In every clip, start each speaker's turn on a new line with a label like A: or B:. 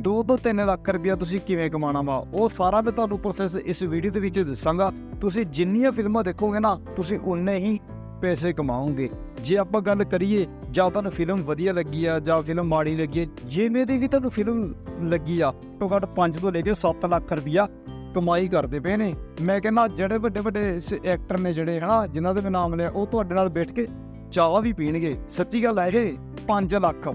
A: 2 ਤੋਂ 3 ਲੱਖ ਰੁਪਇਆ ਤੁਸੀਂ ਕਿਵੇਂ ਕਮਾਉਣਾ ਵਾ? ਉਹ ਸਾਰਾ ਮੈਂ ਤੁਹਾਨੂੰ ਪ੍ਰੋਸੈਸ ਇਸ ਵੀਡੀਓ ਦੇ ਵਿੱਚ ਦੱਸਾਂਗਾ। ਤੁਸੀਂ ਜਿੰਨੀਆਂ ਫਿਲਮਾਂ ਦੇਖੋਗੇ ਨਾ, ਤੁਸੀਂ ਉਨੇ ਹੀ ਪੈਸੇ ਕਮਾਓਗੇ। ਜੇ ਆਪਾਂ ਗੱਲ ਕਰੀਏ, ਜਾਂ ਤੁਹਾਨੂੰ ਫਿਲਮ ਵਧੀਆ ਲੱਗੀ ਆ, ਜਾਂ ਫਿਲਮ ਮਾੜੀ ਲੱਗੀ ਆ, ਜਿਵੇਂ ਦੀ ਵੀ ਤੁਹਾਨੂੰ ਫਿਲਮ ਲੱਗੀ ਆ, ਘੱਟੋ ਘੱਟ 5 ਤੋਂ ਲੈ ਕੇ 7 ਲੱਖ ਰੁਪਇਆ ਕਮਾਈ ਕਰਦੇ ਪਏ ਨੇ। ਮੈਂ ਕਹਿੰਦਾ, ਜਿਹੜੇ ਵੱਡੇ ਵੱਡੇ ਐਕਟਰ ਨੇ ਜਿਹੜੇ ਹਨਾ, ਜਿਨ੍ਹਾਂ ਦੇ ਮੈਂ ਨਾਮ ਲਿਆ, ਉਹ ਤੁਹਾਡੇ ਨਾਲ ਬੈਠ ਕੇ ਚਾਹ ਵੀ ਪੀਣਗੇ। ਸੱਚੀ ਗੱਲ ਹੈ ਇਹ 5 ਲੱਖ।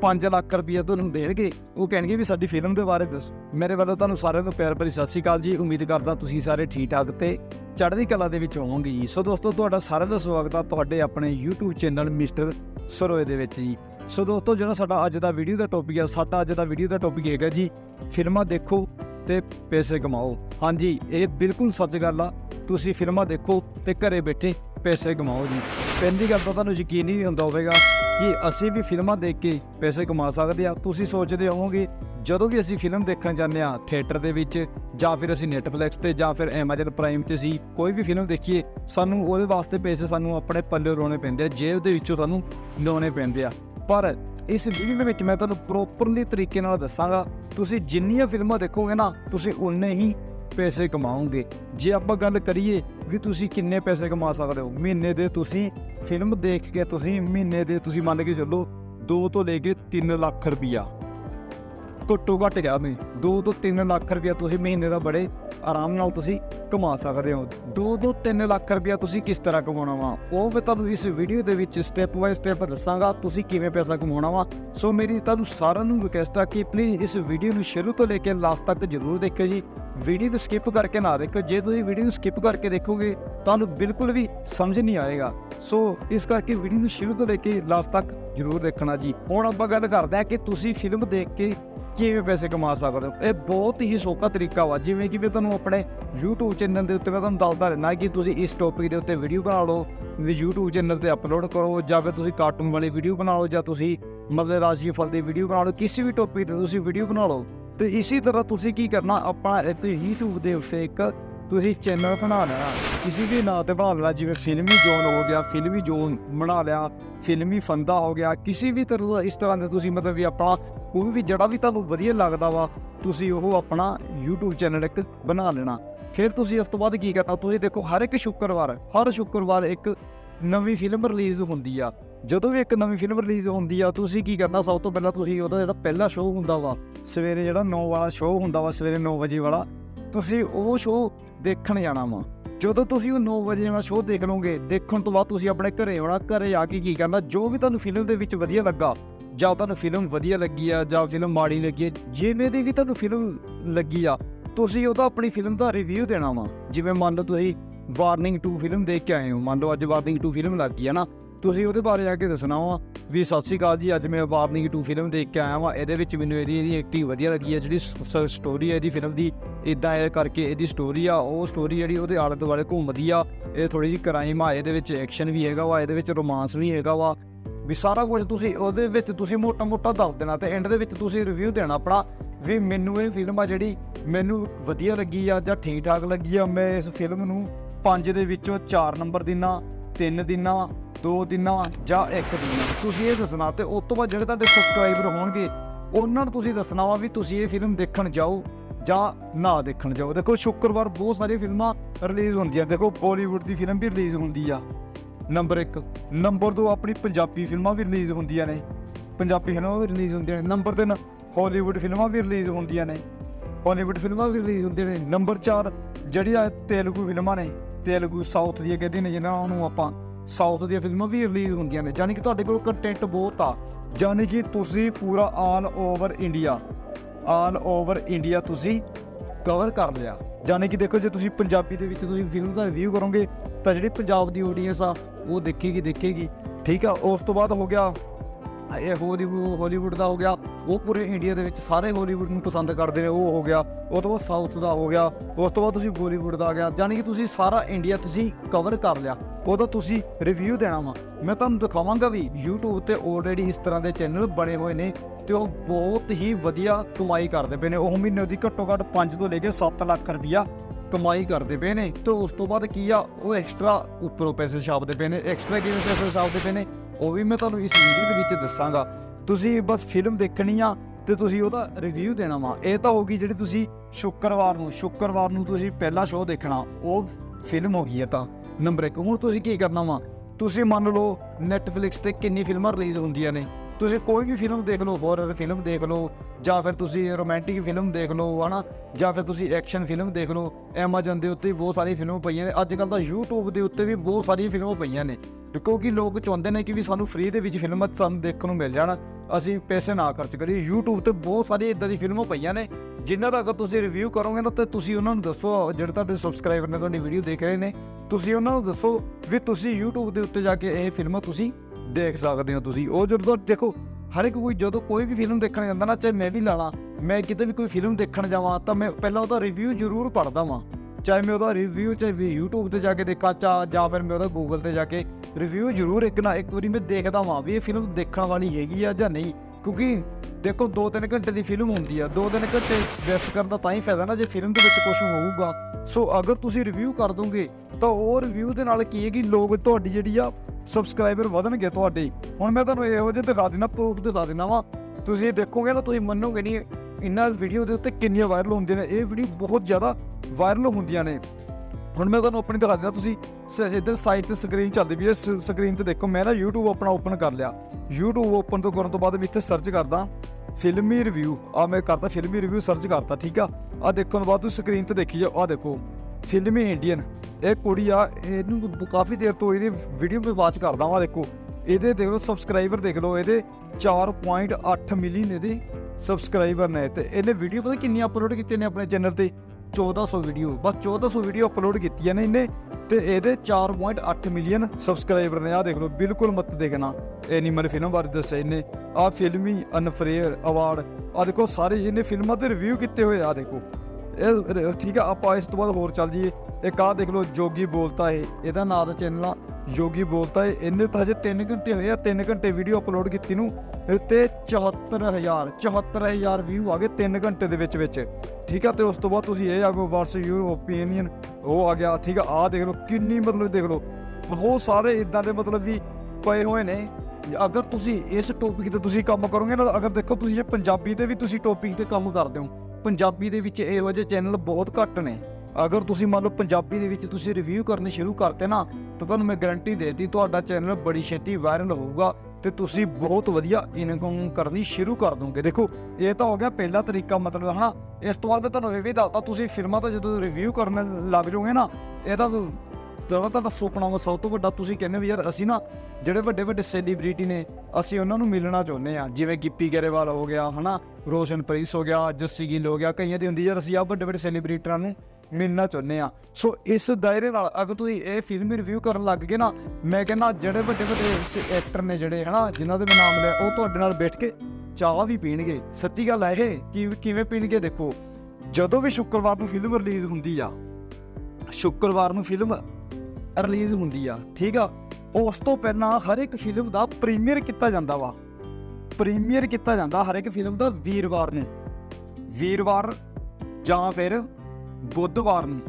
A: 5 ਲੱਖ ਰੁਪਏ ਤੁਹਾਨੂੰ ਦੇਣਗੇ। ਉਹ ਕਹਿਣਗੇ ਵੀ ਸਾਡੀ ਫਿਲਮ ਦੇ ਬਾਰੇ ਦੱਸ। ਮੇਰੇ ਵੱਲੋਂ ਤੁਹਾਨੂੰ ਸਾਰਿਆਂ ਨੂੰ ਪਿਆਰ ਭਰੀ ਸਤਿ ਸ਼੍ਰੀ ਅਕਾਲ ਜੀ। ਉਮੀਦ ਕਰਦਾ ਤੁਸੀਂ ਸਾਰੇ ਠੀਕ ਠਾਕ ਤੇ ਚੜ੍ਹਦੀ ਕਲਾ ਦੇ ਵਿੱਚ ਹੋਵੋਗੇ ਜੀ। ਸੋ ਦੋਸਤੋ, ਤੁਹਾਡਾ ਸਾਰਿਆਂ ਦਾ ਸਵਾਗਤ ਆ ਤੁਹਾਡੇ ਆਪਣੇ YouTube ਚੈਨਲ ਮਿਸਟਰ ਸਰੋਏ ਦੇ ਵਿੱਚ ਜੀ। ਸੋ ਦੋਸਤੋ, ਜਿਹੜਾ ਸਾਡਾ ਅੱਜ ਦਾ ਵੀਡੀਓ ਦਾ ਟੌਪਿਕ ਆ, ਸਾਡਾ ਅੱਜ ਦਾ ਵੀਡੀਓ ਦਾ ਟੌਪਿਕ ਹੈਗਾ ਜੀ, ਫਿਲਮਾਂ ਦੇਖੋ ਤੇ ਪੈਸੇ ਕਮਾਓ। ਹਾਂਜੀ, ਇਹ ਬਿਲਕੁਲ ਸੱਚ ਗੱਲ ਆ। ਤੁਸੀਂ ਫਿਲਮਾਂ ਦੇਖੋ ਤੇ ਘਰੇ ਬੈਠੇ ਪੈਸੇ ਕਮਾਓ ਜੀ। ਪਹਿਲੀ ਗੱਲ ਤਾਂ ਤੁਹਾਨੂੰ ਯਕੀਨ ਹੀ ਨਹੀਂ ਹੁੰਦਾ ਹੋਵੇਗਾ ਕਿ ਅਸੀਂ ਵੀ ਫਿਲਮਾਂ ਦੇਖ ਕੇ ਪੈਸੇ ਕਮਾ ਸਕਦੇ ਆ ਤੁਸੀਂ ਸੋਚਦੇ ਹੋਵੋਗੇ, ਜਦੋਂ ਵੀ ਅਸੀਂ ਫਿਲਮ ਦੇਖਣ ਜਾਂਦੇ ਆ ਥੀਏਟਰ ਦੇ ਵਿੱਚ, ਜਾਂ ਫਿਰ ਅਸੀਂ ਨੈਟਫਲਿਕਸ ਤੇ, ਜਾਂ ਫਿਰ Amazon ਪ੍ਰਾਈਮ ਤੇ ਅਸੀਂ ਕੋਈ ਵੀ ਫਿਲਮ ਦੇਖੀਏ, ਸਾਨੂੰ ਉਹਦੇ ਵਾਸਤੇ ਪੈਸੇ ਸਾਨੂੰ ਆਪਣੇ ਪੱਲੇ ਲਾਉਣੇ ਪੈਂਦੇ ਆ, ਜੇਬ ਦੇ ਵਿੱਚੋਂ ਸਾਨੂੰ ਲਾਉਣੇ ਪੈਂਦੇ ਆ। ਪਰ ਇਸ ਵੀਡੀਓ ਦੇ ਵਿੱਚ ਮੈਂ ਤੁਹਾਨੂੰ ਪ੍ਰੋਪਰਲੀ ਤਰੀਕੇ ਨਾਲ ਦੱਸਾਂਗਾ, ਤੁਸੀਂ ਜਿੰਨੀਆਂ ਫਿਲਮਾਂ ਦੇਖੋਗੇ ਨਾ, ਤੁਸੀਂ ਉਨੇ ਹੀ ਪੈਸੇ ਕਮਾਓਗੇ। ਜੇ ਆਪਾਂ ਗੱਲ ਕਰੀਏ ਵੀ ਤੁਸੀਂ ਕਿੰਨੇ ਪੈਸੇ ਕਮਾ ਸਕਦੇ ਹੋ, ਮਹੀਨੇ ਦੇ ਤੁਸੀਂ ਫਿਲਮ ਦੇਖ ਕੇ ਤੁਸੀਂ ਮਹੀਨੇ ਦੇ ਤੁਸੀਂ ਮੰਨ ਕੇ ਚੱਲੋ 2 ਤੋਂ ਲੈ ਕੇ 3 ਲੱਖ ਰੁਪਈਆ। ਘੱਟੋ ਘੱਟ ਗਿਆ ਮੈਂ 2 ਤੋਂ 3 ਲੱਖ ਰੁਪਇਆ ਤੁਸੀਂ ਮਹੀਨੇ ਦਾ ਬੜੇ ਆਰਾਮ ਨਾਲ ਤੁਸੀਂ ਕਮਾ ਸਕਦੇ ਹੋ। 2 ਤੋਂ 3 ਲੱਖ ਰੁਪਇਆ ਤੁਸੀਂ ਕਿਸ ਤਰ੍ਹਾਂ ਕਮਾਉਣਾ ਵਾ? ਉਹ ਮੈਂ ਤੁਹਾਨੂੰ ਇਸ ਵੀਡੀਓ ਦੇ ਵਿੱਚ ਸਟੈਪ ਬਾਈ ਸਟੈਪ ਦੱਸਾਂਗਾ ਤੁਸੀਂ ਕਿਵੇਂ ਪੈਸਾ ਕਮਾਉਣਾ ਵਾ। ਸੋ ਮੇਰੀ ਤੁਹਾਨੂੰ ਸਾਰਿਆਂ ਨੂੰ ਰਿਕਵੈਸਟ ਆ ਕਿ ਪਲੀਜ਼ ਇਸ ਵੀਡੀਓ ਨੂੰ ਸ਼ੁਰੂ ਤੋਂ ਲੈ ਕੇ ਲਾਸਟ ਤੱਕ ਜ਼ਰੂਰ ਦੇਖਿਓ ਜੀ। ਵੀਡੀਓ ਨੂੰ ਸਕਿਪ ਕਰਕੇ ਨਾ ਦੇਖੋ ਜੇ ਤੁਸੀਂ ਵੀਡੀਓ ਨੂੰ ਸਕਿਪ ਕਰਕੇ ਦੇਖੋਗੇ, ਤੁਹਾਨੂੰ ਬਿਲਕੁਲ ਵੀ ਸਮਝ ਨਹੀਂ ਆਏਗਾ। ਸੋ ਇਸ ਕਰਕੇ ਵੀਡੀਓ ਨੂੰ ਸ਼ੁਰੂ ਤੋਂ ਲੈ ਕੇ ਲਾਸਟ ਤੱਕ ਜ਼ਰੂਰ ਦੇਖਣਾ ਜੀ। ਹੁਣ ਆਪਾਂ ਗੱਲ ਕਰਦੇ ਹਾਂ ਕਿ ਤੁਸੀਂ ਫਿਲਮ ਦੇਖ ਕੇ ਕਿਵੇਂ ਪੈਸੇ ਕਮਾ ਸਕਦੇ ਹੋ? ਇਹ ਬਹੁਤ ਹੀ ਸੌਖਾ ਤਰੀਕਾ ਵਾ। ਜਿਵੇਂ ਕਿ ਮੈਂ ਤੁਹਾਨੂੰ ਆਪਣੇ YouTube ਚੈਨਲ ਦੇ ਉੱਤੇ ਮੈਂ ਤੁਹਾਨੂੰ ਦੱਸਦਾ ਰਹਿਣਾ ਕਿ ਤੁਸੀਂ ਇਸ ਟੌਪਿਕ ਦੇ ਉੱਤੇ ਵੀਡੀਓ ਬਣਾ ਲਓ, ਵੀ YouTube ਚੈਨਲ ਤੇ ਅਪਲੋਡ ਕਰੋ, ਜਾਂ ਫਿਰ ਤੁਸੀਂ ਕਾਰਟੂਨ ਵਾਲੀ ਵੀਡੀਓ ਬਣਾ ਲਓ, ਜਾਂ ਤੁਸੀਂ ਮਤਲਬ ਰਾਸ਼ੀ ਫਲ ਦੀ ਵੀਡੀਓ ਬਣਾ ਲਓ, ਕਿਸੇ ਵੀ ਟੌਪਿਕ ਤੇ ਤੁਸੀਂ ਵੀਡੀਓ ਬਣਾ ਲਓ। ਤੇ ਇਸੇ ਤਰ੍ਹਾਂ ਤੁਸੀਂ ਕੀ ਕਰਨਾ, ਆਪਣਾ ਇੱਕ YouTube ਦੇ ਉੱਤੇ ਇੱਕ ਤੁਸੀਂ ਚੈਨਲ ਬਣਾ ਲੈਣਾ ਕਿਸੇ ਵੀ ਨਾਂ ਤੇ ਬਣਾ ਲੈਣਾ ਜਿਵੇਂ ਫਿਲਮੀ ਜ਼ੋਨ ਹੋ ਗਿਆ, ਫਿਲਮੀ ਜ਼ੋਨ ਬਣਾ ਲਿਆ, ਫਿਲਮੀ ਫੰਦਾ ਹੋ ਗਿਆ, ਕਿਸੇ ਵੀ ਤਰ੍ਹਾਂ ਦਾ ਇਸ ਤਰ੍ਹਾਂ ਦੇ ਤੁਸੀਂ ਮਤਲਬ ਵੀ ਆਪਣਾ ਕੋਈ ਵੀ ਜਿਹੜਾ ਵੀ ਤੁਹਾਨੂੰ ਵਧੀਆ ਲੱਗਦਾ ਵਾ, ਤੁਸੀਂ ਉਹ ਆਪਣਾ YouTube ਚੈਨਲ ਇੱਕ ਬਣਾ ਲੈਣਾ। ਫਿਰ ਤੁਸੀਂ ਉਸ ਤੋਂ ਬਾਅਦ ਕੀ ਕਰਨਾ, ਤੁਸੀਂ ਦੇਖੋ ਹਰ ਇੱਕ ਸ਼ੁੱਕਰਵਾਰ, ਹਰ ਸ਼ੁੱਕਰਵਾਰ ਇੱਕ ਨਵੀਂ ਫਿਲਮ ਰਿਲੀਜ਼ ਹੁੰਦੀ ਆ। ਜਦੋਂ ਵੀ ਇੱਕ ਨਵੀਂ ਫਿਲਮ ਰਿਲੀਜ਼ ਹੁੰਦੀ ਆ, ਤੁਸੀਂ ਕੀ ਕਰਨਾ, ਸਭ ਤੋਂ ਪਹਿਲਾਂ ਤੁਸੀਂ ਉਹਦਾ ਜਿਹੜਾ ਪਹਿਲਾ ਸ਼ੋਅ ਹੁੰਦਾ ਵਾ, ਸਵੇਰੇ ਜਿਹੜਾ 9 ਵਾਲਾ ਸ਼ੋਅ ਹੁੰਦਾ ਵਾ, ਸਵੇਰੇ 9 ਵਜੇ ਵਾਲਾ, ਤੁਸੀਂ ਉਹ ਸ਼ੋਅ ਦੇਖਣ ਜਾਣਾ ਵਾ। ਜਦੋਂ ਤੁਸੀਂ ਉਹ 9 ਵਜੇ ਵਾਲਾ ਸ਼ੋਅ ਦੇਖ ਲਓਗੇ, ਦੇਖਣ ਤੋਂ ਬਾਅਦ ਤੁਸੀਂ ਆਪਣੇ ਘਰੇ ਆਉਣਾ, ਘਰੇ ਆ ਕੇ ਕੀ ਕਰਨਾ, ਜੋ ਵੀ ਤੁਹਾਨੂੰ ਫਿਲਮ ਦੇ ਵਿੱਚ ਵਧੀਆ ਲੱਗਾ, ਜਾਂ ਤੁਹਾਨੂੰ ਫਿਲਮ ਵਧੀਆ ਲੱਗੀ ਆ, ਜਾਂ ਫਿਲਮ ਮਾੜੀ ਲੱਗੀ ਆ, ਜਿਵੇਂ ਦੀ ਵੀ ਤੁਹਾਨੂੰ ਫਿਲਮ ਲੱਗੀ ਆ, ਤੁਸੀਂ ਉਹਦਾ ਆਪਣੀ ਫਿਲਮ ਦਾ ਰਿਵਿਊ ਦੇਣਾ ਵਾ। ਜਿਵੇਂ ਮੰਨ ਲਓ ਤੁਸੀਂ ਵਾਰਨਿੰਗ 2 ਫਿਲਮ ਦੇਖ ਕੇ ਆਏ ਹੋ, ਮੰਨ ਲਓ ਅੱਜ ਵਾਰਨਿੰਗ 2 ਫਿਲਮ ਲੱਗ ਗਈ ਹੈ ਨਾ, ਤੁਸੀਂ ਉਹਦੇ ਬਾਰੇ ਆ ਕੇ ਦੱਸਣਾ ਵਾ ਵੀ ਸਤਿ ਸ਼੍ਰੀ ਅਕਾਲ ਜੀ, ਅੱਜ ਮੈਂ ਵਾਰਨਿੰਗ 2 ਫਿਲਮ ਦੇਖ ਕੇ ਆਇਆ ਵਾਂ, ਇਹਦੇ ਵਿੱਚ ਮੈਨੂੰ ਇਹਦੀ ਇਹਦੀ ਐਕਟਿੰਗ ਵਧੀਆ ਲੱਗੀ ਹੈ ਜਿਹੜੀ ਸਟੋਰੀ ਹੈ ਇਹਦੀ ਫਿਲਮ ਦੀ ਇਦਾਂ ਇਹ ਕਰਕੇ ਇਹਦੀ ਸਟੋਰੀ ਆ, ਉਹ ਸਟੋਰੀ ਜਿਹੜੀ ਉਹਦੇ ਆਲੇ ਦੁਆਲੇ ਘੁੰਮਦੀ ਆ, ਇਹ ਥੋੜੀ ਜਿਹੀ ਕ੍ਰਾਈਮ ਆ, ਇਹਦੇ ਵਿੱਚ ਐਕਸ਼ਨ ਵੀ ਹੈਗਾ ਵਾ, ਇਹਦੇ ਵਿੱਚ ਰੋਮਾਂਸ ਵੀ ਹੈਗਾ ਵਾ। ਵੀ ਸਾਰਾ ਕੁਝ ਤੁਸੀਂ ਉਹਦੇ ਵਿੱਚ ਤੁਸੀਂ ਮੋਟਾ-ਮੋਟਾ ਦੱਸ ਦੇਣਾ ਤੇ ਐਂਡ ਦੇ ਵਿੱਚ ਤੁਸੀਂ ਰਿਵਿਊ ਦੇਣਾ ਆਪਣਾ, ਵੀ ਮੈਨੂੰ ਇਹ ਫਿਲਮ ਆ ਜਿਹੜੀ ਮੈਨੂੰ ਵਧੀਆ ਲੱਗੀ ਆ ਜਾਂ ਠੀਕ ਠਾਕ ਲੱਗੀ ਆ, ਮੈਂ ਇਸ ਫਿਲਮ ਨੂੰ 5 ਦੇ ਵਿੱਚੋਂ 4 ਨੰਬਰ ਦਿਨਾ 3 ਦਿਨਾ 2 ਦਿਨਾ ਜਾਂ 1 ਦਿਨਾ। ਤੁਸੀਂ ਇਹ ਦੱਸਣਾ ਤੇ ਉਸ ਤੋਂ ਬਾਅਦ ਜਿਹੜੇ ਤੁਹਾਡੇ ਸਬਸਕ੍ਰਾਈਬਰ ਹੋਣਗੇ, ਉਹਨਾਂ ਨੂੰ ਤੁਸੀਂ ਦੱਸਣਾ ਵਾ ਵੀ ਤੁਸੀਂ ਇਹ ਫਿਲਮ ਦੇਖਣ ਜਾਓ। ਜਾਂ ਨਾ ਦੇਖਣ ਜਾਓ। ਦੇਖੋ, ਸ਼ੁੱਕਰਵਾਰ ਬਹੁਤ ਸਾਰੀਆਂ ਫਿਲਮਾਂ ਰਿਲੀਜ਼ ਹੁੰਦੀਆਂ। ਦੇਖੋ ਬਾਲੀਵੁੱਡ ਦੀ ਫਿਲਮ ਵੀ ਰਿਲੀਜ਼ ਹੁੰਦੀ ਆ। ਨੰਬਰ 1 ਨੰਬਰ 2 ਆਪਣੀ ਪੰਜਾਬੀ ਫਿਲਮਾਂ ਵੀ ਰਿਲੀਜ਼ ਹੁੰਦੀਆਂ ਨੇ। ਪੰਜਾਬੀ ਫਿਲਮਾਂ ਵੀ ਰਿਲੀਜ਼ ਹੁੰਦੀਆਂ ਨੇ। ਨੰਬਰ 3 ਹਾਲੀਵੁੱਡ ਫਿਲਮਾਂ ਵੀ ਰਿਲੀਜ਼ ਹੁੰਦੀਆਂ ਨੇ। ਹਾਲੀਵੁੱਡ ਫਿਲਮਾਂ ਵੀ ਰਿਲੀਜ਼ ਹੁੰਦੀਆਂ ਨੇ। ਨੰਬਰ 4 ਜਿਹੜੀਆਂ ਤੇਲਗੂ ਫਿਲਮਾਂ ਨੇ, ਤੇਲਗੂ ਸਾਊਥ ਦੀਆਂ ਕਹਿੰਦੇ ਨੇ ਜਿਹਨਾਂ ਨੂੰ ਆਪਾਂ ਸਾਊਥ ਦੀਆਂ ਫਿਲਮਾਂ ਵੀ ਰਿਲੀਜ਼ ਹੁੰਦੀਆਂ ਨੇ। ਯਾਨੀ ਕਿ ਤੁਹਾਡੇ ਕੋਲ ਕੰਟੈਂਟ ਬਹੁਤ ਆ। ਯਾਨੀ ਕਿ ਤੁਸੀਂ ਪੂਰਾ all over India all over India ਤੁਸੀਂ ਕਵਰ ਕਰ ਲਿਆ। ਯਾਨੀ ਕਿ ਦੇਖੋ ਜੇ ਤੁਸੀਂ ਪੰਜਾਬੀ ਦੇ ਵਿੱਚ ਤੁਸੀਂ ਫਿਲਮ ਦਾ ਰਿਵਿਊ ਕਰੋਗੇ ਤਾਂ ਜਿਹੜੀ ਪੰਜਾਬ ਦੀ ਆਡੀਅנס ਆ, ਉਹ ਦੇਖੇਗੀ ਦੇਖੇਗੀ। ਠੀਕ ਆ, ਉਸ ਤੋਂ ਬਾਅਦ ਹੋ ਗਿਆ ਇਹ ਹਾਲੀਵੁੱਡ ਹਾਲੀਵੁੱਡ ਦਾ ਹੋ ਗਿਆ। ਉਹ ਪੂਰੇ ਇੰਡੀਆ ਦੇ ਵਿੱਚ ਸਾਰੇ ਹਾਲੀਵੁੱਡ ਨੂੰ ਪਸੰਦ ਕਰਦੇ ਨੇ, ਉਹ ਹੋ ਗਿਆ। ਉਹ ਤੋਂ ਬਾਅਦ ਸਾਊਥ ਦਾ ਹੋ ਗਿਆ। ਉਸ ਤੋਂ ਬਾਅਦ ਤੁਸੀਂ ਬਾਲੀਵੁੱਡ ਦਾ ਆ ਗਿਆ। ਯਾਨੀ ਕਿ ਤੁਸੀਂ ਸਾਰਾ ਇੰਡੀਆ ਤੁਸੀਂ ਕਵਰ ਕਰ ਲਿਆ। ਉਹਦਾ ਤੁਸੀਂ ਰਿਵਿਊ ਦੇਣਾ ਵਾ। ਮੈਂ ਤੁਹਾਨੂੰ ਦਿਖਾਵਾਂਗਾ ਵੀ YouTube ਤੇ ਆਲਰੇਡੀ ਇਸ ਤਰ੍ਹਾਂ ਦੇ ਚੈਨਲ ਬਣੇ ਹੋਏ ਨੇ ਤੇ ਉਹ ਬਹੁਤ ਹੀ ਵਧੀਆ ਕਮਾਈ ਕਰਦੇ ਪਏ ਨੇ। ਉਹ ਮਹੀਨੇ ਦੀ ਘੱਟੋ ਘੱਟ 5 ਤੋਂ ਲੈ ਕੇ 7 ਲੱਖ ਰੁਪਈਆ ਕਮਾਈ ਕਰਦੇ ਪਏ ਨੇ। ਤੇ ਉਸ ਤੋਂ ਬਾਅਦ ਕੀ ਆ? ਉਹ ਐਕਸਟਰਾ ਉੱਪਰੋਂ ਪੈਸੇ ਛਾਪਦੇ ਪਏ ਨੇ। ਐਕਸਟਰਾ ਕਿਵੇਂ ਪੈਸੇ ਛਾਪਦੇ ਪਏ ਨੇ? ਉਹ ਵੀ ਮੈਂ ਤੁਹਾਨੂੰ ਇਸ ਵੀਡੀਓ ਦੇ ਵਿੱਚ ਦੱਸਾਂਗਾ। ਤੁਸੀਂ ਬਸ ਫਿਲਮ ਦੇਖਣੀ ਆ ਤੇ ਤੁਸੀਂ ਉਹਦਾ ਰਿਵਿਊ ਦੇਣਾ ਵਾ। ਇਹ ਤਾਂ ਹੋਗੀ ਜਿਹੜੀ ਤੁਸੀਂ ਸ਼ੁੱਕਰਵਾਰ ਨੂੰ ਸ਼ੁੱਕਰਵਾਰ ਨੂੰ ਤੁਸੀਂ ਪਹਿਲਾ ਸ਼ੋਅ ਦੇਖਣਾ, ਉਹ ਫਿਲਮ ਹੋ ਗਈ ਹੈ ਤਾਂ। ਨੰਬਰ 1 ਹੁਣ ਤੁਸੀਂ ਕੀ ਕਰਨਾ ਵਾ? ਤੁਸੀਂ ਮੰਨ ਲਓ Netflix ਤੇ ਕਿੰਨੀ ਫਿਲਮਾਂ ਰਿਲੀਜ਼ ਹੁੰਦੀਆਂ ਨੇ? ਤੁਸੀਂ ਕੋਈ ਵੀ ਫਿਲਮ ਦੇਖ ਲਓ ਹੌਰਰ ਫਿਲਮ ਦੇਖ ਲਓ, ਜਾਂ ਫਿਰ ਤੁਸੀਂ ਰੋਮਾਂਟਿਕ ਫਿਲਮ ਦੇਖ ਲਓ, ਹਨਾ? ਜਾਂ ਫਿਰ ਤੁਸੀਂ ਐਕਸ਼ਨ ਫਿਲਮ ਦੇਖ ਲਓ, Amazon ਦੇ ਉੱਤੇ ਬਹੁਤ ਸਾਰੀਆਂ ਫਿਲਮਾਂ ਪਈਆਂ ਨੇ। ਅੱਜ ਕੱਲ ਤਾਂ YouTube ਦੇ ਉੱਤੇ ਵੀ ਬਹੁਤ ਸਾਰੀਆਂ ਫਿਲਮਾਂ ਪਈਆਂ ਨੇ, ਕਿਉਂਕਿ ਲੋਕ ਚਾਹੁੰਦੇ ਨੇ ਕਿ ਵੀ ਸਾਨੂੰ ਫ੍ਰੀ ਦੇ ਵਿੱਚ ਫਿਲਮਾਂ ਸਾਨੂੰ ਦੇਖਣ ਨੂੰ ਮਿਲ ਜਾਣ। ਅਸੀਂ ਪੈਸੇ ਨਾ ਖਰਚ ਕਰੀਏ। YouTube ਤੇ ਬਹੁਤ ਸਾਰੀ ਇਦਾਂ ਦੀ ਫਿਲਮਾਂ ਪਈਆਂ ਨੇ, ਜਿਨ੍ਹਾਂ ਦਾ ਅਗਰ ਤੁਸੀਂ ਰਿਵਿਊ ਕਰੋਗੇ ਨਾ, ਤਾਂ ਤੁਸੀਂ ਉਹਨਾਂ ਨੂੰ ਦੱਸੋ। ਜਿਹੜੇ ਤੁਹਾਡੇ ਸਬਸਕ੍ਰਾਈਬਰ ਨੇ, ਤੁਹਾਡੀ ਵੀਡੀਓ ਦੇਖ ਰਹੇ ਨੇ, ਤੁਸੀਂ ਉਹਨਾਂ ਨੂੰ ਦੱਸੋ ਵੀ ਤੁਸੀਂ YouTube ਦੇ ਉੱਤੇ ਜਾ ਕੇ ਇਹ ਫਿਲਮਾਂ ਤੁਸੀਂ ਦੇਖ ਸਕਦੇ ਹੋ ਤੁਸੀਂ। ਉਹ ਜਦੋਂ ਦੇਖੋ, ਹਰ ਇੱਕ ਕੋਈ ਜਦੋਂ ਕੋਈ ਵੀ ਫਿਲਮ ਦੇਖਣ ਜਾਂਦਾ ਨਾ, ਚਾਹੇ ਮੈਂ ਵੀ ਲਾਣਾ ਮੈਂ ਕਿਤੇ ਵੀ ਕੋਈ ਫਿਲਮ ਦੇਖਣ ਜਾਵਾਂ, ਤਾਂ ਮੈਂ ਪਹਿਲਾਂ ਉਹਦਾ ਰਿਵਿਊ ਜ਼ਰੂਰ ਪੜ੍ਹਦਾ ਵਾਂ। ਚਾਹੇ ਮੈਂ ਉਹਦਾ ਰਿਵਿਊ ਚਾਹੇ ਵੀ YouTube ਤੇ ਜਾ ਕੇ ਦੇਖਾਂ ਚਾ ਜਾਂ ਫਿਰ ਮੈਂ ਉਹਦਾ Google ਤੇ ਜਾ ਕੇ ਰਿਵਿਊ ਜ਼ਰੂਰ ਇੱਕ ਨਾ ਇੱਕ ਵਾਰੀ ਮੈਂ ਦੇਖਦਾ ਵਾਂ ਵੀ ਇਹ ਫਿਲਮ ਦੇਖਣ ਵਾਲੀ ਹੈਗੀ ਆ ਜਾਂ ਨਹੀਂ। ਕਿਉਂਕਿ ਦੇਖੋ 2-3 ਘੰਟੇ ਦੀ ਫਿਲਮ ਹੁੰਦੀ ਆ। 2-3 ਘੰਟੇ ਵੇਸਟ ਕਰਨ ਦਾ ਤਾਂ ਹੀ ਫਾਇਦਾ ਨਾ ਜੇ ਫਿਲਮ ਦੇ ਵਿੱਚ ਕੁਝ ਹੋਊਗਾ। ਸੋ ਅਗਰ ਤੁਸੀਂ ਰਿਵਿਊ ਕਰ ਦੋਗੇ, ਤਾਂ ਉਹ ਰਿਵਿਊ ਦੇ ਨਾਲ ਕੀ ਹੈ ਕਿ ਲੋਕ ਤੁਹਾਡੀ ਜਿਹੜੀ ਆ ਸਬਸਕ੍ਰਾਈਬਰ ਵਧਣਗੇ ਤੁਹਾਡੇ। ਹੁਣ ਮੈਂ ਤੁਹਾਨੂੰ ਇਹੋ ਜਿਹੇ ਦਿਖਾ ਦੇਣਾ ਪ੍ਰੂਫ ਦਿਖਾ ਦੇਣਾ ਵਾ। ਤੁਸੀਂ ਦੇਖੋਗੇ ਨਾ, ਤੁਸੀਂ ਮੰਨੋਗੇ ਨਹੀਂ ਇਹਨਾਂ ਵੀਡੀਓ ਦੇ ਉੱਤੇ ਕਿੰਨੀਆਂ ਵਾਇਰਲ ਹੁੰਦੀਆਂ ਨੇ। ਇਹ ਵੀਡੀਓ ਬਹੁਤ ਜ਼ਿਆਦਾ ਵਾਇਰਲ ਹੁੰਦੀਆਂ ਨੇ। ਹੁਣ ਮੈਂ ਤੁਹਾਨੂੰ ਆਪਣੀ ਦਿਖਾ ਦਿੰਦਾ, ਤੁਸੀਂ ਸ- ਸਾਈਡ ਤੇ ਸਕਰੀਨ ਚੱਲਦੀ ਵੀ ਹੈ। ਸਕਰੀਨ ਤੇ ਦੇਖੋ, ਮੈਂ ਨਾ YouTube ਆਪਣਾ ਓਪਨ ਕਰ ਲਿਆ। YouTube ਓਪਨ ਤੋਂ ਕਰਨ ਤੋਂ ਬਾਅਦ ਮੈਂ ਇੱਥੇ ਸਰਚ ਕਰਦਾ ਫਿਲਮੀ ਰਿਵਿਊ ਆ ਮੈਂ ਕਰਦਾ ਫਿਲਮੀ ਰਿਵਿਊ ਸਰਚ ਕਰਤਾ, ਠੀਕ ਆ? ਆ ਦੇਖਣ ਤੋਂ ਬਾਅਦ ਤੁਸੀਂ ਸਕਰੀਨ ਤੇ ਦੇਖੀ ਜਾਓ। ਆ ਦੇਖੋ ਫਿਲਮੀ ਇੰਡੀਅਨ ਇਹ ਕੁੜੀ ਆ, ਇਹਨੂੰ ਕਾਫੀ ਦੇਰ ਤੋਂ ਇਹਦੀ ਵੀਡੀਓ ਮੈਂ ਵਾਚ ਕਰਦਾ ਵਾਂ, ਦੇਖੋ। ਇਹਦੇ ਦੇਖ ਲਓ ਸਬਸਕ੍ਰਾਈਬਰ ਦੇਖ ਲਓ, ਇਹਦੇ 4.8 ਮਿਲੀਅਨ ਇਹਦੇ ਸਬਸਕ੍ਰਾਈਬਰ ਨੇ ਤੇ ਇਹਨੇ ਵੀਡੀਓ ਪਤਾ ਕਿੰਨੀ ਅਪਲੋਡ ਕੀਤੇ ਨੇ ਆਪਣੇ ਚੈਨਲ ਤੇ? 1400 ਵੀਡੀਓ ਬਸ 1400 ਵੀਡੀਓ ਅਪਲੋਡ ਕੀਤੀਆਂ ਨੇ ਇਹਨੇ ਤੇ ਇਹਦੇ 4.8 ਮਿਲੀਅਨ ਸਬਸਕ੍ਰਾਈਬਰ ਨੇ। ਆ ਦੇਖ ਲਓ, ਬਿਲਕੁਲ ਮਤ ਦੇਖਣਾ। ਐਨੀਮਲ ਫਿਲਮ ਬਾਰੇ ਦੱਸਿਆ ਇਹਨੇ। ਆ ਫਿਲਮੀ ਅਨਫਰੇਅਰ ਅਵਾਰਡ ਆ ਦੇਖੋ, ਸਾਰੇ ਇਹਨੇ ਫਿਲਮਾਂ ਦੇ ਰਿਵਿਊ ਕੀਤੇ ਹੋਏ ਆ ਦੇਖੋ। ਇਹ ਠੀਕ ਆ, ਆਪਾਂ ਇਸ ਤੋਂ ਬਾਅਦ ਹੋਰ ਚੱਲ ਜੀਏ ਇੱਕ ਆਹ ਦੇਖ ਲਓ, ਜੋਗੀ ਬੋਲਤਾ ਹੈ ਇਹਦਾ ਨਾਂ ਦਾ ਚੈਨਲ ਆ ਜੋਗੀ ਬੋਲਤਾ ਏ ਇਹਨੇ ਤਾਂ ਹਜੇ 3 ਘੰਟੇ ਹੋਏ ਆ 3 ਘੰਟੇ ਵੀਡੀਓ ਅਪਲੋਡ ਕੀਤੀ ਨੂੰ। ਇਹ ਤੇ 74000 74000 ਵਿਊ ਆ ਗਏ 3 ਘੰਟੇ ਦੇ ਵਿੱਚ ਵਿੱਚ। ਠੀਕ ਆ, ਤੇ ਉਸ ਤੋਂ ਬਾਅਦ ਤੁਸੀਂ ਇਹ ਆ ਗੋ ਆਗੋ ਵਰਸ ਓਪੀਨੀਅਨ ਉਹ ਆ ਗਿਆ, ਠੀਕ ਆ। ਆਹ ਦੇਖ ਲਓ, ਕਿੰਨੀ ਮਤਲਬ ਦੇਖ ਲਓ, ਬਹੁਤ ਸਾਰੇ ਇਦਾਂ ਦੇ ਮਤਲਬ ਵੀ ਪਏ ਹੋਏ ਨੇ। ਅਗਰ ਤੁਸੀਂ ਇਸ ਟੌਪਿਕ ਤੇ ਤੁਸੀਂ ਕੰਮ ਕਰੋਗੇ ਨਾ, ਅਗਰ ਦੇਖੋ ਤੁਸੀਂ ਜੇ ਪੰਜਾਬੀ ਤੇ ਵੀ ਤੁਸੀਂ ਟੌਪਿਕ ਤੇ ਕੰਮ ਕਰਦੇ ਹੋ, ਪੰਜਾਬੀ ਦੇ ਵਿੱਚ ਇਹੋ ਜਿਹੇ ਚੈਨਲ ਬਹੁਤ ਘੱਟ ਨੇ। ਅਗਰ ਤੁਸੀਂ ਮੰਨ ਲਓ ਪੰਜਾਬੀ ਦੇ ਵਿੱਚ ਤੁਸੀਂ ਰਿਵਿਊ ਕਰਨੇ ਸ਼ੁਰੂ ਕਰਤੇ ਨਾ, ਤਾਂ ਤੁਹਾਨੂੰ ਮੈਂ ਗਾਰੰਟੀ ਦੇਤੀ, ਤੁਹਾਡਾ ਚੈਨਲ ਬੜੀ ਛੇਤੀ ਵਾਇਰਲ ਹੋਊਗਾ ਤੇ ਤੁਸੀਂ ਬਹੁਤ ਵਧੀਆ ਇਨਕਮ ਕਰਨੀ ਸ਼ੁਰੂ ਕਰ ਦੋਗੇ। ਦੇਖੋ, ਇਹ ਤਾਂ ਹੋ ਗਿਆ ਪਹਿਲਾ ਤਰੀਕਾ ਮਤਲਬ ਹਨਾ। ਇਸ ਤੋਂ ਬਾਅਦ ਮੈਂ ਤੁਹਾਨੂੰ ਇਹ ਵੀ ਦੱਸਦਾ, ਤੁਸੀਂ ਫਿਲਮਾਂ ਤਾਂ ਜਦੋਂ ਰਿਵਿਊ ਕਰਨ ਲੱਗ ਜਾਓਗੇ ਨਾ, ਇਹ ਤਾਂ ਜਿਹੜਾ ਤੁਹਾਡਾ ਸੁਪਨਾ ਵਾ ਸਭ ਤੋਂ ਵੱਡਾ ਤੁਸੀਂ ਕਹਿੰਦੇ ਵੀ ਯਾਰ ਅਸੀਂ ਨਾ ਜਿਹੜੇ ਵੱਡੇ ਵੱਡੇ ਸੈਲੀਬ੍ਰਿਟੀ ਨੇ, ਅਸੀਂ ਉਹਨਾਂ ਨੂੰ ਮਿਲਣਾ ਚਾਹੁੰਦੇ ਆ ਜਿਵੇਂ ਗਿੱਪੀ ਗਰੇਵਾਲ ਹੋ ਗਿਆ, ਹਨਾ? ਰੋਸ਼ਨ ਪ੍ਰੀਸ ਹੋ ਗਿਆ, ਜੱਸੀ ਗਿੱਲ ਹੋ ਗਿਆ, ਕਈਆਂ ਦੀ ਹੁੰਦੀ ਯਾਰ ਅਸੀਂ ਆ ਵੱਡੇ ਵੱਡੇ ਸੈਲੀਬ੍ਰਿਟੀਆਂ ਨੂੰ ਮਿਲਣਾ ਚਾਹੁੰਦੇ ਆ ਸੋ ਇਸ ਦਾਇਰੇ ਨਾਲ ਅਗਰ ਤੁਸੀਂ ਇਹ ਫਿਲਮੀ ਰਿਵਿਊ ਕਰਨ ਲੱਗ ਗਏ ਨਾ, ਮੈਂ ਕਹਿੰਦਾ ਜਿਹੜੇ ਵੱਡੇ ਵੱਡੇ ਐਕਟਰ ਨੇ ਜਿਹੜੇ, ਹਨਾ, ਜਿਨ੍ਹਾਂ ਦੇ ਮੈਂ ਨਾਮ ਲਿਆ, ਉਹ ਤੁਹਾਡੇ ਨਾਲ ਬੈਠ ਕੇ ਚਾਹ ਵੀ ਪੀਣਗੇ। ਸੱਚੀ ਗੱਲ ਹੈ ਇਹ, ਕਿ ਕਿਵੇਂ ਪੀਣਗੇ ਦੇਖੋ। ਜਦੋਂ ਵੀ ਸ਼ੁੱਕਰਵਾਰ ਨੂੰ ਫਿਲਮ ਰਿਲੀਜ਼ ਹੁੰਦੀ ਆ, ਸ਼ੁੱਕਰਵਾਰ ਨੂੰ ਫਿਲਮ ਰਿਲੀਜ਼ ਹੁੰਦੀ ਆ, ਠੀਕ ਆ? ਉਸ ਤੋਂ ਪਹਿਲਾਂ ਹਰ ਇੱਕ ਫਿਲਮ ਦਾ ਪ੍ਰੀਮੀਅਰ ਕੀਤਾ ਜਾਂਦਾ ਵਾ। ਪ੍ਰੀਮੀਅਰ ਕੀਤਾ ਜਾਂਦਾ ਹਰ ਇੱਕ ਫਿਲਮ ਦਾ ਵੀਰਵਾਰ ਨੂੰ। ਵੀਰਵਾਰ ਜਾਂ ਫਿਰ ਬੁੱਧਵਾਰ ਨੂੰ।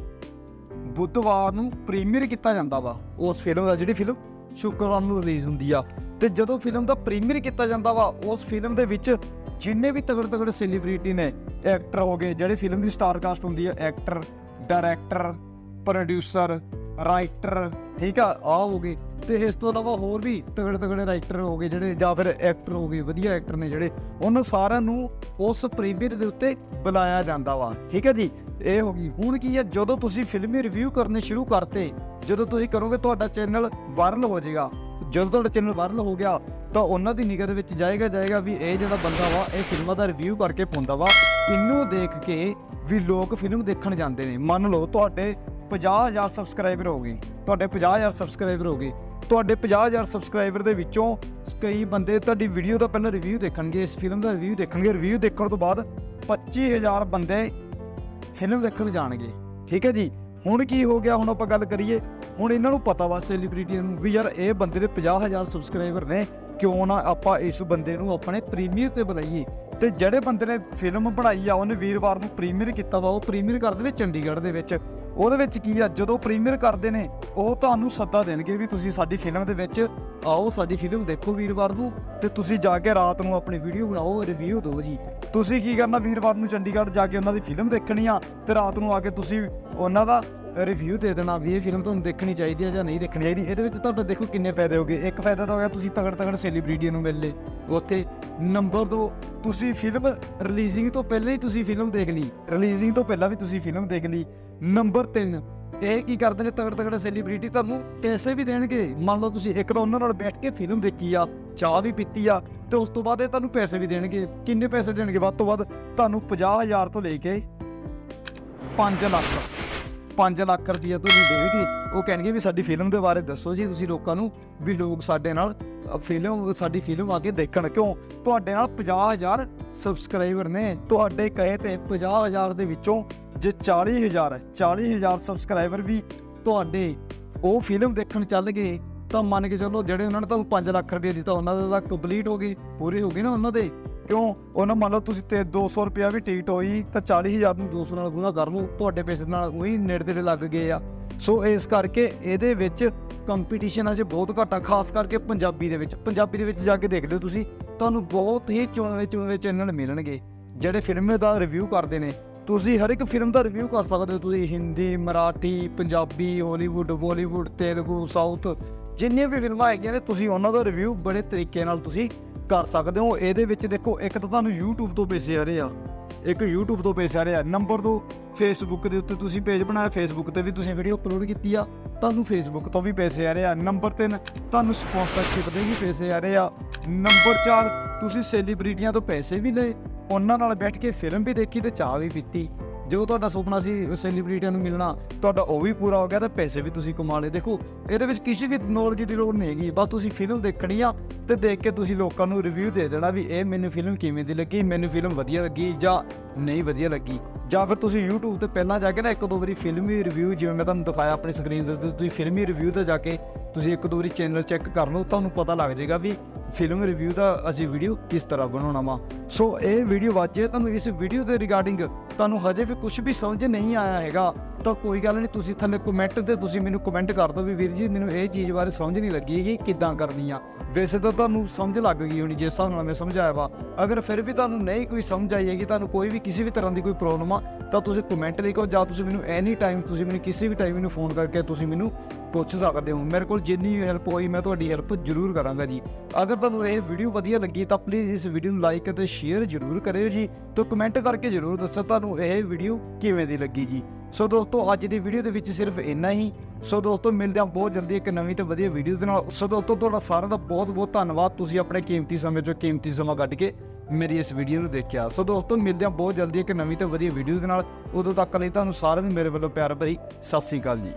A: ਬੁੱਧਵਾਰ ਨੂੰ ਪ੍ਰੀਮੀਅਰ ਕੀਤਾ ਜਾਂਦਾ ਵਾ। ਉਸ ਫਿਲਮ ਦਾ ਜਿਹੜੀ ਫਿਲਮ ਸ਼ੁੱਕਰਵਾਰ ਨੂੰ ਰਿਲੀਜ਼ ਹੁੰਦੀ ਆ। ਤੇ ਜਦੋਂ ਫਿਲਮ ਦਾ ਪ੍ਰੀਮੀਅਰ ਕੀਤਾ ਜਾਂਦਾ ਵਾ, ਉਸ ਫਿਲਮ ਦੇ ਵਿੱਚ ਜਿੰਨੇ ਵੀ ਤਗੜੇ ਤਗੜੇ ਸੈਲੀਬ੍ਰਿਟੀ ਨੇ ਐਕਟਰ ਹੋ ਗਏ, ਜਿਹੜੇ ਫਿਲਮ ਦੀ ਸਟਾਰ ਕਾਸਟ ਹੁੰਦੀ ਹੈ ਐਕਟਰ ਡਾਇਰੈਕਟਰ ਪ੍ਰੋਡਿਊਸਰ ਰਾਈਟਰ, ਠੀਕ ਆ ਆ ਹੋ ਗਏ। ਤੇ ਇਸ ਤੋਂ ਇਲਾਵਾ ਹੋਰ ਵੀ ਤਗੜੇ ਤਗੜੇ ਰਾਈਟਰ ਹੋ ਗਏ ਜਿਹੜੇ, ਜਾਂ ਫਿਰ ਐਕਟਰ ਹੋ ਗਏ, ਵਧੀਆ ਐਕਟਰ ਨੇ ਜਿਹੜੇ, ਉਹਨਾਂ ਸਾਰਿਆਂ ਨੂੰ ਉਸ ਪ੍ਰੀਮੀਅਰ ਦੇ ਉੱਤੇ ਬੁਲਾਇਆ ਜਾਂਦਾ ਵਾ, ਠੀਕ ਹੈ ਜੀ? ਇਹ ਹੋ ਗਈ। ਹੁਣ ਕੀ ਹੈ ਜਦੋਂ ਤੁਸੀਂ ਫਿਲਮੀ ਰਿਵਿਊ ਕਰਨੇ ਸ਼ੁਰੂ ਕਰਤੇ, ਜਦੋਂ ਤੁਸੀਂ ਕਰੋਗੇ ਤੁਹਾਡਾ ਚੈਨਲ ਵਾਇਰਲ ਹੋ ਜਾਏਗਾ। ਜਦੋਂ ਤੁਹਾਡਾ ਚੈਨਲ ਵਾਇਰਲ ਹੋ ਗਿਆ, ਤਾਂ ਉਹਨਾਂ ਦੀ ਨਿਗਾਹ ਦੇ ਵਿੱਚ ਜਾਏਗਾ ਜਾਏਗਾ ਵੀ ਇਹ ਜਿਹੜਾ ਬੰਦਾ ਵਾ, ਇਹ ਫਿਲਮਾਂ ਦਾ ਰਿਵਿਊ ਕਰਕੇ ਪਾਉਂਦਾ ਵਾ। ਇਹਨੂੰ ਦੇਖ ਕੇ ਵੀ ਲੋਕ ਫਿਲਮ ਦੇਖਣ ਜਾਂਦੇ ਨੇ। ਮੰਨ ਲਓ ਤੁਹਾਡੇ 50000 ਸਬਸਕ੍ਰਾਈਬਰ ਹੋ ਗਏ। ਤੁਹਾਡੇ 50000 ਸਬਸਕ੍ਰਾਈਬਰ ਹੋ ਗਏ। ਤੁਹਾਡੇ 50000 ਸਬਸਕ੍ਰਾਈਬਰ ਦੇ ਵਿੱਚੋਂ ਕਈ ਬੰਦੇ ਤੁਹਾਡੀ ਵੀਡੀਓ ਦਾ ਪਹਿਲਾਂ ਰਿਵਿਊ ਦੇਖਣਗੇ, ਇਸ ਫਿਲਮ ਦਾ ਰਿਵਿਊ ਦੇਖਣਗੇ। ਰਿਵਿਊ ਦੇਖਣ ਤੋਂ ਬਾਅਦ 25000 ਬੰਦੇ ਫਿਲਮ ਦੇਖਣ ਜਾਣਗੇ। ਠੀਕ ਹੈ ਜੀ? ਹੁਣ ਕੀ ਹੋ ਗਿਆ? ਹੁਣ ਆਪਾਂ ਗੱਲ ਕਰੀਏ। ਹੁਣ ਇਹਨਾਂ ਨੂੰ ਪਤਾ ਵਾ ਸੈਲੀਬ੍ਰਿਟੀਆਂ ਨੂੰ ਵੀ ਯਾਰ ਇਹ ਬੰਦੇ ਦੇ 50000 ਸਬਸਕ੍ਰਾਈਬਰ ਨੇ। ਕਿਉਂ ਨਾ ਆਪਾਂ ਇਸ ਬੰਦੇ ਨੂੰ ਆਪਣੇ ਪ੍ਰੀਮੀਅਰ ਤੇ ਬੁਲਾਈਏ? ਤੇ ਜਿਹੜੇ ਬੰਦੇ ਨੇ ਫਿਲਮ ਬਣਾਈ ਆ, ਉਹਨੇ ਵੀਰਵਾਰ ਨੂੰ ਪ੍ਰੀਮੀਅਰ ਕੀਤਾ ਵਾ, ਉਹ ਪ੍ਰੀਮੀਅਰ ਕਰਦੇ ਨੇ ਚੰਡੀਗੜ੍ਹ ਦੇ ਵਿੱਚ। ਉਹਦੇ ਵਿੱਚ ਕੀ ਆ, ਜਦੋਂ ਪ੍ਰੀਮੀਅਰ ਕਰਦੇ ਨੇ, ਉਹ ਤੁਹਾਨੂੰ ਸੱਦਾ ਦੇਣਗੇ ਵੀ ਤੁਸੀਂ ਸਾਡੀ ਫਿਲਮ ਦੇ ਵਿੱਚ ਆਓ, ਸਾਡੀ ਫਿਲਮ ਦੇਖੋ ਵੀਰਵਾਰ ਨੂੰ, ਤੇ ਤੁਸੀਂ ਜਾ ਕੇ ਰਾਤ ਨੂੰ ਆਪਣੀ ਵੀਡੀਓ ਬਣਾਓ ਰਿਵਿਊ ਦਿਓ ਜੀ। ਤੁਸੀਂ ਕੀ ਕਰਨਾ, ਵੀਰਵਾਰ ਨੂੰ ਚੰਡੀਗੜ੍ਹ ਜਾ ਕੇ ਉਹਨਾਂ ਦੀ ਫਿਲਮ ਦੇਖਣੀ ਆ, ਤੇ ਰਾਤ ਨੂੰ ਆ ਕੇ ਤੁਸੀਂ ਉਹਨਾਂ ਦਾ ਰਿਵਿਊ ਦੇ ਦੇਣਾ ਵੀ ਇਹ ਫਿਲਮ ਤੁਹਾਨੂੰ ਦੇਖਣੀ ਚਾਹੀਦੀ ਹੈ ਜਾਂ ਨਹੀਂ ਦੇਖਣੀ ਚਾਹੀਦੀ। ਇਹਦੇ ਵਿੱਚ ਤੁਹਾਡਾ ਦੇਖੋ ਕਿੰਨੇ ਫਾਇਦੇ ਹੋਗੇ। ਇੱਕ ਫਾਇਦਾ ਤਾਂ ਹੋਇਆ ਤੁਸੀਂ ਤਗੜ ਤਗੜ ਸੈਲੀਬ੍ਰਿਟੀ ਨੂੰ ਮਿਲ ਲੇ ਉੱਥੇ ਨੰਬਰ 2 ਤੁਸੀਂ ਫਿਲਮ ਰਿਲੀਜ਼ਿੰਗ ਤੋਂ ਪਹਿਲਾਂ ਹੀ ਤੁਸੀਂ ਫਿਲਮ ਦੇਖ ਲਈ। ਰਿਲੀਜ਼ਿੰਗ ਤੋਂ ਪਹਿਲਾਂ ਵੀ ਤੁਸੀਂ ਫਿਲਮ ਦੇਖ ਲਈ। ਨੰਬਰ 3 ਇਹ ਕੀ ਕਰਦੇ ਨੇ ਤਗੜ ਤਗੜ ਸੈਲੀਬ੍ਰਿਟੀ ਤੁਹਾਨੂੰ ਪੈਸੇ ਵੀ ਦੇਣਗੇ। ਮੰਨ ਲਓ ਤੁਸੀਂ ਇੱਕ ਤਾਂ ਉਹਨਾਂ ਨਾਲ ਬੈਠ ਕੇ ਫਿਲਮ ਦੇਖੀ ਆ, ਚਾਹ ਵੀ ਪੀਤੀ ਆ, ਤੇ ਉਸ ਤੋਂ ਬਾਅਦ ਇਹ ਤੁਹਾਨੂੰ ਪੈਸੇ ਵੀ ਦੇਣਗੇ। ਕਿੰਨੇ ਪੈਸੇ ਦੇਣਗੇ? ਵੱਧ ਤੋਂ ਵੱਧ ਤੁਹਾਨੂੰ 50000 ਤੋਂ ਲੈ ਕੇ 5 ਲੱਖ। 5 ਲੱਖ ਰੁਪਈਆ ਤੁਸੀਂ ਦੇਣਗੇ ਉਹ ਕਹਿਣਗੇ ਵੀ ਸਾਡੀ ਫਿਲਮ ਦੇ ਬਾਰੇ ਦੱਸੋ ਜੀ, ਤੁਸੀਂ ਲੋਕਾਂ ਨੂੰ ਵੀ ਲੋਕ ਸਾਡੇ ਨਾਲ ਫਿਲਮ ਸਾਡੀ ਫਿਲਮ ਆ ਕੇ ਦੇਖਣ ਕਿਉਂ? ਤੁਹਾਡੇ ਨਾਲ 50000 ਸਬਸਕ੍ਰਾਈਬਰ ਨੇ। ਤੁਹਾਡੇ ਕਹੇ ਤੇ 50000 ਦੇ ਵਿੱਚੋਂ ਜੇ 40000 ਹੈ 40000 ਸਬਸਕ੍ਰਾਈਬਰ ਵੀ ਤੁਹਾਡੇ ਉਹ ਫਿਲਮ ਦੇਖਣ ਚੱਲ ਗਏ, ਤਾਂ ਮੰਨ ਕੇ ਚੱਲੋ ਜਿਹੜੇ ਉਹਨਾਂ ਨੇ ਤੁਹਾਨੂੰ 5 ਲੱਖ ਰੁਪਏ ਦਿੱਤਾ, ਉਹਨਾਂ ਦਾ ਤਾਂ ਕੰਪਲੀਟ ਹੋ ਗਏ, ਪੂਰੇ ਹੋ ਗਏ ਨਾ ਉਹਨਾਂ ਦੇ। ਕਿਉਂ? ਉਹਨਾਂ ਮੰਨ ਲਓ ਤੁਸੀਂ ਤੇ 200 ਰੁਪਿਆ ਵੀ ਟਿਕਟ ਹੋਈ, ਤਾਂ 40000 ਨੂੰ 200 ਨਾਲ ਗੁਣਾ ਕਰ ਲਓ, ਤੁਹਾਡੇ ਪੈਸੇ ਨਾਲ ਉਹੀ ਨੇੜੇ ਤੇੜੇ ਲੱਗ ਗਏ ਆ। ਸੋ ਇਸ ਕਰਕੇ ਇਹਦੇ ਵਿੱਚ ਕੰਪੀਟੀਸ਼ਨ ਅਜੇ ਬਹੁਤ ਘੱਟ ਆ, ਖਾਸ ਕਰਕੇ ਪੰਜਾਬੀ ਦੇ ਵਿੱਚ। ਪੰਜਾਬੀ ਦੇ ਵਿੱਚ ਜਾ ਕੇ ਦੇਖ ਲਿਓ ਤੁਸੀਂ, ਤੁਹਾਨੂੰ ਬਹੁਤ ਹੀ ਚੁਣਵੇਂ ਚੁਣਵੇਂ ਚੈਨਲ ਮਿਲਣਗੇ, ਜਿਹੜੇ ਫਿਲਮ ਦਾ ਰਿਵਿਊ ਕਰਦੇ ਨੇ। ਤੁਸੀਂ ਹਰ ਇੱਕ ਫਿਲਮ ਦਾ ਰਿਵਿਊ ਕਰ ਸਕਦੇ ਹੋ ਤੁਸੀਂ, Hindi, Marathi, Punjabi Hollywood Bollywood Telugu south ਜਿੰਨੀਆਂ ਵੀ ਫਿਲਮਾਂ ਹੈਗੀਆਂ ਨੇ, ਤੁਸੀਂ ਉਹਨਾਂ ਦਾ ਰਿਵਿਊ ਬੜੇ ਤਰੀਕੇ ਨਾਲ ਤੁਸੀਂ ਕਰ ਸਕਦੇ ਹੋ। ਇਹਦੇ ਵਿੱਚ ਦੇਖੋ, ਇੱਕ ਤਾਂ ਤੁਹਾਨੂੰ YouTube ਤੋਂ ਪੈਸੇ ਆ ਰਹੇ ਆ। ਇੱਕ YouTube ਤੋਂ ਪੈਸੇ ਆ ਰਿਹਾ ਨੰਬਰ 2 Facebook ਦੇ ਉੱਤੇ ਤੁਸੀਂ ਪੇਜ ਬਣਾਇਆ। Facebook ਤੇ ਵੀ ਤੁਸੀਂ ਵੀਡੀਓ ਅਪਲੋਡ ਕੀਤੀ ਆ। ਤੁਹਾਨੂੰ Facebook ਤੋਂ ਵੀ ਪੈਸੇ ਆ ਰਹੇ ਆ। ਨੰਬਰ 3 ਤੁਹਾਨੂੰ ਸਪਾਂਸਰਸ਼ਿਪ ਦੇ ਵੀ ਪੈਸੇ ਆ ਰਹੇ ਆ। ਨੰਬਰ 4 ਤੁਸੀਂ ਸੈਲੀਬ੍ਰਿਟੀਆਂ ਤੋਂ ਪੈਸੇ ਵੀ ਲਏ। ਉਹਨਾਂ ਨਾਲ ਬੈਠ ਕੇ ਫਿਲਮ ਵੀ ਦੇਖੀ ਤੇ ਚਾਹ ਵੀ ਪੀਤੀ। ਜੋ ਤੁਹਾਡਾ ਸੁਪਨਾ ਸੀ ਸੈਲੀਬ੍ਰਿਟੀਆਂ ਨੂੰ ਮਿਲਣਾ, ਤੁਹਾਡਾ ਉਹ ਵੀ ਪੂਰਾ ਹੋ ਗਿਆ ਤੇ ਪੈਸੇ ਵੀ ਤੁਸੀਂ ਕਮਾ ਲਏ। ਦੇਖੋ, ਇਹਦੇ ਵਿੱਚ ਕਿਸੇ ਵੀ ਨੌਲੇਜ ਦੀ ਲੋੜ ਨਹੀਂ ਹੈਗੀ। ਬਸ ਤੁਸੀਂ ਫਿਲਮ ਦੇਖਣੀ ਆ ਤੇ ਦੇਖ ਕੇ ਤੁਸੀਂ ਲੋਕਾਂ ਨੂੰ ਰਿਵਿਊ ਦੇ ਦੇਣਾ ਵੀ ਇਹ ਮੈਨੂੰ ਫਿਲਮ ਕਿਵੇਂ ਦੀ ਲੱਗੀ, ਮੈਨੂੰ ਫਿਲਮ ਵਧੀਆ ਲੱਗੀ ਜਾਂ ਨਹੀਂ ਵਧੀਆ ਲੱਗੀ। ਜਾਂ ਫਿਰ ਤੁਸੀਂ YouTube ਤੇ ਪਹਿਲਾਂ ਜਾ ਕੇ ਨਾ ਇੱਕ ਦੋ ਵਾਰੀ ਫਿਲਮੀ ਰਿਵਿਊ ਜਿਵੇਂ ਮੈਂ ਤੁਹਾਨੂੰ ਦਿਖਾਇਆ ਆਪਣੀ ਸਕਰੀਨ ਦੇ ਉੱਤੇ, ਤੁਸੀਂ ਫਿਲਮੀ ਰਿਵਿਊ ਤੇ ਜਾ ਕੇ ਤੁਸੀਂ ਇੱਕ ਦੋ ਵਾਰੀ ਚੈਨਲ ਚੈੱਕ ਕਰ ਲਓ, ਤੁਹਾਨੂੰ ਪਤਾ ਲੱਗ ਜਾਏਗਾ ਵੀ ਫਿਲਮ ਰਿਵਿਊ ਦਾ ਅਸੀਂ ਵੀਡੀਓ ਕਿਸ ਤਰ੍ਹਾਂ ਬਣਾਉਣਾ ਵਾ। ਸੋ ਇਹ ਵੀਡੀਓ ਵਾਜੇ ਤੁਹਾਨੂੰ ਇਸ ਵੀਡੀਓ ਦੇ ਰਿਗਾਰਡਿੰਗ ਤੁਹਾਨੂੰ ਹਜੇ ਵੀ ਕੁਝ ਵੀ ਸਮਝ ਨਹੀਂ ਆਇਆ ਹੈਗਾ, ਤਾਂ ਕੋਈ ਗੱਲ ਨਹੀਂ, ਤੁਸੀਂ ਥੱਲੇ ਕਮੈਂਟ ਤੇ ਤੁਸੀਂ ਮੈਨੂੰ ਕਮੈਂਟ ਕਰ ਦਿਓ ਵੀ ਵੀਰ ਜੀ, ਮੈਨੂੰ ਇਹ ਚੀਜ਼ ਬਾਰੇ ਸਮਝ ਨਹੀਂ ਲੱਗੀ ਕਿ ਕਿੱਦਾਂ ਕਰਨੀ ਆ। ਵੈਸੇ ਤਾਂ ਤੁਹਾਨੂੰ ਸਮਝ ਲੱਗ ਗਈ ਹੋਣੀ, ਜਿਸ ਹਿਸਾਬ ਨਾਲ ਮੈਂ ਸਮਝਾਇਆ ਵਾ। ਅਗਰ ਫਿਰ ਵੀ ਤੁਹਾਨੂੰ ਨਹੀਂ ਕੋਈ ਸਮਝ ਆਈ ਹੈਗੀ, ਤੁਹਾਨੂੰ ਕੋਈ ਵੀ ਕਿਸੇ ਵੀ ਤਰ੍ਹਾਂ ਦੀ ਕੋਈ ਪ੍ਰੋਬਲਮ ਆ, ਤਾਂ ਤੁਸੀਂ ਕਮੈਂਟ ਲਿਖੋ, ਜਾਂ ਤੁਸੀਂ ਮੈਨੂੰ ਐਨੀ ਟਾਈਮ ਤੁਸੀਂ ਮੈਨੂੰ ਕਿਸੇ ਵੀ ਟਾਈਮ ਮੈਨੂੰ ਫੋਨ ਕਰਕੇ ਤੁਸੀਂ ਮੈਨੂੰ ਪੁੱਛ ਸਕਦੇ ਹੋ। ਮੇਰੇ ਕੋਲ ਜਿੰਨੀ ਹੈਲਪ ਹੋਈ, ਮੈਂ ਤੁਹਾਡੀ ਹੈਲਪ ਜ਼ਰੂਰ ਕਰਾਂਗਾ ਜੀ। ਅਗਰ ਤੁਹਾਨੂੰ ਇਹ ਵੀਡੀਓ ਵਧੀਆ ਲੱਗੀ, ਤਾਂ ਪਲੀਜ਼ ਇਸ ਵੀਡੀਓ ਨੂੰ ਲਾਈਕ ਅਤੇ ਸ਼ੇਅਰ ਜ਼ਰੂਰ ਕਰਿਓ ਜੀ, ਤੇ ਕਮੈਂਟ ਕਰਕੇ ਜ਼ਰੂਰ ਦੱਸੋ, ਤੁਹਾਨੂੰ ਤੁਹਾਨੂੰ ਇਹ ਵੀਡੀਓ ਕਿਵੇਂ ਦੀ ਲੱਗੀ ਜੀ? ਸੋ ਦੋਸਤੋ, ਅੱਜ ਦੀ ਵੀਡੀਓ ਦੇ ਵਿੱਚ ਸਿਰਫ ਇੰਨਾ ਹੀ। ਸੋ ਦੋਸਤੋ, ਮਿਲਦੇ ਹਾਂ ਬਹੁਤ ਜਲਦੀ ਇੱਕ ਨਵੀਂ ਤੇ ਵਧੀਆ ਵੀਡੀਓ ਦੇ ਨਾਲ। ਸੋ ਦੋਸਤੋ, ਤੁਹਾਡਾ ਸਾਰਿਆਂ ਦਾ ਬਹੁਤ ਬਹੁਤ ਧੰਨਵਾਦ। ਤੁਸੀਂ ਆਪਣੇ ਕੀਮਤੀ ਸਮੇਂ ਚੋਂ ਕੀਮਤੀ ਸਮਾਂ ਕੱਢ ਕੇ ਮੇਰੀ ਇਸ ਵੀਡੀਓ ਨੂੰ ਦੇਖਿਆ। ਸੋ ਦੋਸਤੋ, ਮਿਲਦੇ ਹਾਂ ਬਹੁਤ ਜਲਦੀ ਇੱਕ ਨਵੀਂ ਤੇ ਵਧੀਆ ਵੀਡੀਓ ਦੇ ਨਾਲ। ਉਦੋਂ ਤੱਕ ਲਈ ਤੁਹਾਨੂੰ ਸਾਰਿਆਂ ਨੂੰ ਮੇਰੇ ਵੱਲੋਂ ਪਿਆਰ ਭਰੀ ਸਤਿ ਸ੍ਰੀ ਅਕਾਲ ਜੀ।